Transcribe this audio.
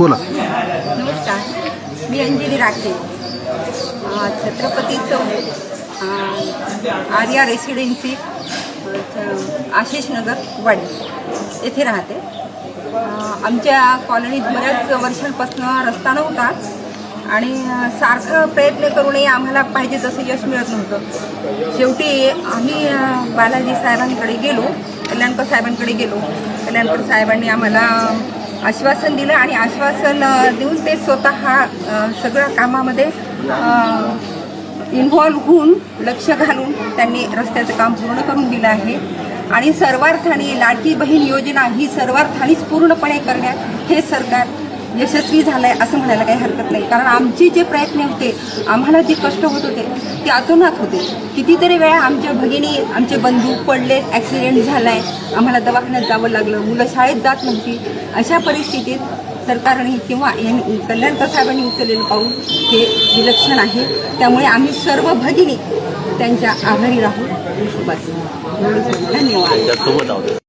बोला. नमस्कार मी अंजली राखे छत्रपती चौक आर्या रेसिडेन्सी आशिष नगर वाडी येथे राहते. आमच्या कॉलनीत बऱ्याच वर्षांपासून रस्ता नव्हता आणि सारखं प्रयत्न करूनही आम्हाला पाहिजे तसं यश मिळत नव्हतं. शेवटी आम्ही बालाजी साहेबांकडे गेलो कल्याणकर साहेबांकडे गेलो. कल्याणकर साहेबांनी आम्हाला आश्वासन दिलं आणि आश्वासन देऊन ते स्वतः सगळ्या कामामध्ये इन्व्हॉल्व होऊन लक्ष घालून त्यांनी रस्त्याचं काम पूर्ण करून दिलं आहे. आणि सर्वार्थाने लाडकी बहीण योजना ही सर्वार्थानेच पूर्णपणे करण्यात हे सरकार यशस्वी झालं आहे असं म्हणायला काही हरकत नाही. कारण आमचे जे प्रयत्न होते आम्हाला जे कष्ट होत होते ते अतोनात होते. कितीतरी वेळा आमच्या भगिनी आमचे बंधू पडले ॲक्सिडेंट झाला आहे आम्हाला दवाखान्यात जावं लागलं मुलं शाळेत जात नव्हती. अशा परिस्थितीत सरकारने किंवा यांनी कल्याणकर साहेबांनी उचललेलं पाऊल हे विलक्षण आहे. त्यामुळे आम्ही सर्व भगिनी त्यांच्या आभारी राहू. बस. धन्यवाद.